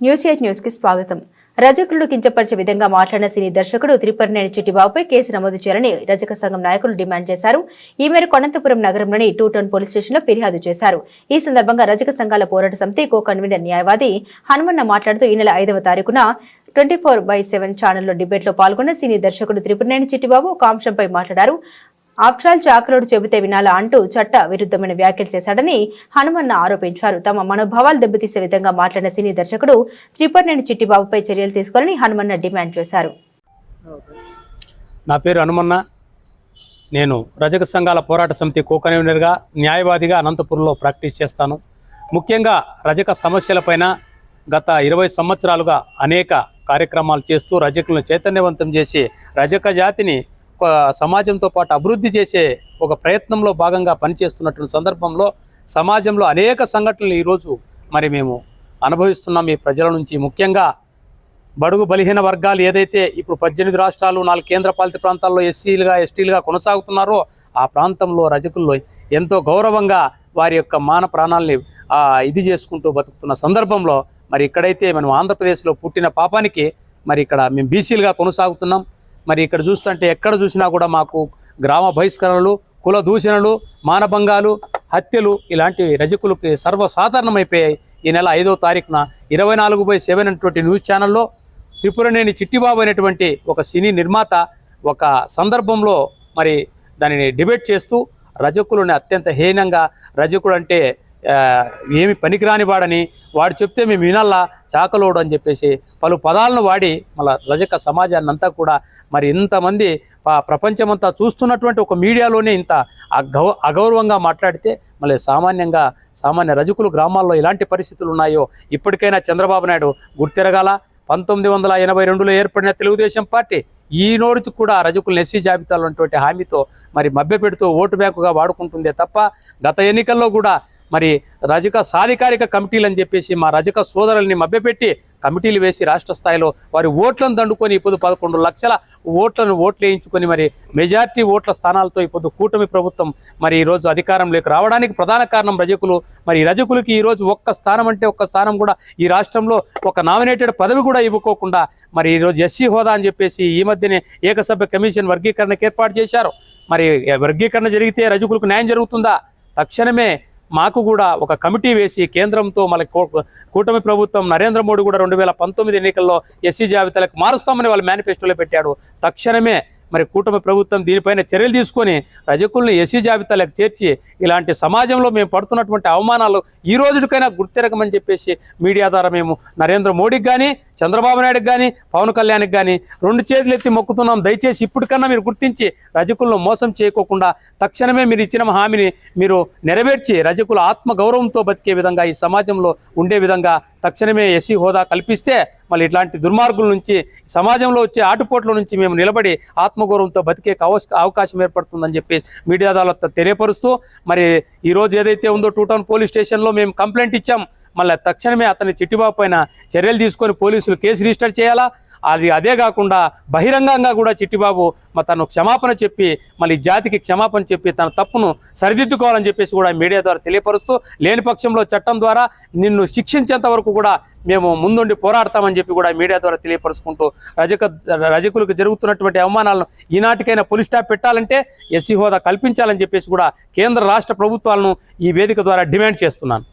News eight న్యూస్కి స్వాగతం. రజకులను కించపరిచే విధంగా మాట్లాడిన సినీ దర్శకుడు త్రిపురనేని చిట్టిబాబుపై కేసు నమోదు చేయాలని రజక సంఘం నాయకులు డిమాండ్ చేశారు. ఈ మేరకు అనంతపురం నగరంలోని టూ టౌన్ పోలీస్ స్టేషన్లో ఫిర్యాదు చేశారు. ఈ సందర్భంగా రజక సంఘాల పోరాట సమితి కో కన్వీనర్ న్యాయవాది హనుమన్న మాట్లాడుతూ ఈ నెల ఐదవ తారీఖున ట్వంటీ ఫోర్ బై సెవెన్ ఛానల్లో డిబేట్లో పాల్గొన్న సినీ దర్శకుడు త్రిపురనేని చిట్టిబాబు ఒక అంశంపై మాట్లాడారు. ఆఫ్టర్ ఆల్ చాకలోడు చెబితే వినాలా అంటూ చట్ట విరుద్ధమైన వ్యాఖ్యలు చేశాడని హనుమన్న ఆరోపించారు. తమ మనోభావాలు దెబ్బతీసే విధంగా మాట్లాడిన సినీ దర్శకుడు త్రిపర్నేని చిట్టిబాబుపై చర్యలు తీసుకోవాలని హనుమన్న డిమాండ్ చేశారు. నా పేరు హనుమన్న. నేను రజక సంఘాల పోరాట సమితి కోకన్వీనర్గా న్యాయవాదిగా అనంతపురంలో ప్రాక్టీస్ చేస్తాను. ముఖ్యంగా రజక సమస్యలపైన గత ఇరవై సంవత్సరాలుగా అనేక కార్యక్రమాలు చేస్తూ రజకులను చైతన్యవంతం చేసి రజక జాతిని సమాజంతో పాటు అభివృద్ధి చేసే ఒక ప్రయత్నంలో భాగంగా పనిచేస్తున్నటువంటి సందర్భంలో సమాజంలో అనేక సంఘటనలు ఈరోజు మరి మేము అనుభవిస్తున్నాం. ఈ ప్రజల నుంచి ముఖ్యంగా బడుగు బలహీన వర్గాలు ఏదైతే ఇప్పుడు పద్దెనిమిది రాష్ట్రాలు నాలుగు కేంద్రపాలిత ప్రాంతాల్లో ఎస్సీలుగా ఎస్టీలుగా కొనసాగుతున్నారో ఆ ప్రాంతంలో రజకుల్లో ఎంతో గౌరవంగా వారి యొక్క మాన ప్రాణాలని ఇది చేసుకుంటూ బతుకుతున్న సందర్భంలో మరి ఇక్కడైతే మనం ఆంధ్రప్రదేశ్లో పుట్టిన పాపానికి మరి ఇక్కడ మేము బీసీలుగా కొనసాగుతున్నాం. మరి ఇక్కడ చూస్తుంటే ఎక్కడ చూసినా కూడా మాకు గ్రామ బహిష్కరణలు కుల దూషణలు మానభంగాలు హత్యలు ఇలాంటి రజకులకి సర్వసాధారణమైపోయాయి. ఈ నెల ఐదో తారీఖున ఇరవై నాలుగు బై సెవెన్ అనేటువంటి న్యూస్ ఛానల్లో త్రిపురనేని చిట్టిబాబు అనేటువంటి ఒక సినీ నిర్మాత ఒక సందర్భంలో మరి దానిని డిబేట్ చేస్తూ రజకులని అత్యంత హీనంగా రజకుడు అంటే ఏమి పనికిరాని వాడని వాడు చెప్తే మేము వినాలా? చాకలోడు అని చెప్పేసి పలు పదాలను వాడి మళ్ళీ రజక సమాజాన్ని అంతా కూడా మరి ఇంతమంది ప్రపంచమంతా చూస్తున్నటువంటి ఒక మీడియాలోనే ఇంత అగౌ అగౌరవంగా మాట్లాడితే మళ్ళీ సామాన్యంగా సామాన్య రజకులు గ్రామాల్లో ఎలాంటి పరిస్థితులు ఉన్నాయో ఇప్పటికైనా చంద్రబాబు నాయుడు గుర్తిరగాల. పంతొమ్మిది వందల ఎనభై రెండులో ఏర్పడిన తెలుగుదేశం పార్టీ ఈ నోరుచు కూడా రజకులు ఎస్సీ జాబితాలో ఉన్నటువంటి హామీతో మరి మభ్యపెడుతూ ఓటు బ్యాంకుగా వాడుకుంటుందే తప్ప గత ఎన్నికల్లో కూడా మరి రజక సాధికారిక కమిటీలు అని చెప్పేసి మా రజక సోదరుల్ని మభ్యపెట్టి కమిటీలు వేసి రాష్ట్ర స్థాయిలో వారి ఓట్లను దండుకొని ఇప్పుడు పదకొండు లక్షల ఓట్లను ఓట్లు వేయించుకొని మరి మెజార్టీ ఓట్ల స్థానాలతో ఇప్పుడు కూటమి ప్రభుత్వం మరి ఈరోజు అధికారంలోకి రావడానికి ప్రధాన కారణం రజకులు. మరి రజకులకి ఈరోజు ఒక్క స్థానం అంటే ఒక్క స్థానం కూడా ఈ రాష్ట్రంలో ఒక నామినేటెడ్ పదవి కూడా ఇవ్వకోకుండా మరి ఈరోజు ఎస్సీ హోదా అని చెప్పేసి ఈ మధ్యనే ఏకసభ్య కమిషన్ వర్గీకరణకు ఏర్పాటు చేశారు. మరి వర్గీకరణ జరిగితే రజకులకు న్యాయం జరుగుతుందా? తక్షణమే మాకు కూడా ఒక కమిటీ వేసి కేంద్రంతో మళ్ళీ కూటమి ప్రభుత్వం నరేంద్ర మోడీ కూడా రెండు వేల పంతొమ్మిది ఎన్నికల్లో ఎస్సీ జాబితాలకు మారుస్తామని వాళ్ళ మేనిఫెస్టోలో పెట్టాడు. తక్షణమే మరి కూటమి ప్రభుత్వం దీనిపైన చర్యలు తీసుకొని రజకుల్ని ఎస్సీ జాబితాలకు చేర్చి ఇలాంటి సమాజంలో మేము పడుతున్నటువంటి అవమానాలు ఈ రోజుకైనా గుర్తిరకమని చెప్పేసి మీడియా ద్వారా మేము నరేంద్ర మోడీకి కానీ చంద్రబాబు నాయుడుకి కానీ పవన్ కళ్యాణ్కి కానీ రెండు చేతులు ఎత్తి మొక్కుతున్నాం. దయచేసి ఇప్పటికన్నా మీరు గుర్తించి రజకులను మోసం చేయకోకుండా తక్షణమే మీరు ఇచ్చిన హామీని మీరు నెరవేర్చి రజకుల ఆత్మ గౌరవంతో బతికే విధంగా ఈ సమాజంలో ఉండే విధంగా తక్షణమే ఎస్సీ హోదా కల్పిస్తే మళ్ళీ ఇట్లాంటి దుర్మార్గుల నుంచి సమాజంలో వచ్చే ఆటుపోట్ల నుంచి మేము నిలబడి ఆత్మగౌరవంతో బతికే అవకాశం ఏర్పడుతుందని చెప్పి మీడియా ద్వారా తెలియపరుస్తూ మరి ఈరోజు ఏదైతే ఉందో టూ టౌన్ పోలీస్ స్టేషన్లో మేము కంప్లైంట్ ఇచ్చాం. మళ్ళీ తక్షణమే అతని చిట్టిబాబు పైన చర్యలు తీసుకొని పోలీసులు కేసు రిజిస్టర్ చేయాలా? అది అదే కాకుండా బహిరంగంగా కూడా చిట్టిబాబు మా తను క్షమాపణ చెప్పి మళ్ళీ జాతికి క్షమాపణ చెప్పి తన తప్పును సరిదిద్దుకోవాలని చెప్పేసి కూడా మీడియా ద్వారా తెలియపరుస్తూ లేని పక్షంలో చట్టం ద్వారా నిన్ను శిక్షించేంత వరకు కూడా మేము ముందుండి పోరాడతామని చెప్పి కూడా మీడియా ద్వారా తెలియపరుచుకుంటూ రజక రజకులకు జరుగుతున్నటువంటి అవమానాలను ఈనాటికైనా పోలీస్ స్టాప్ పెట్టాలంటే ఎస్సీ హోదా కల్పించాలని చెప్పేసి కూడా కేంద్ర రాష్ట్ర ప్రభుత్వాలను ఈ వేదిక ద్వారా డిమాండ్ చేస్తున్నాను.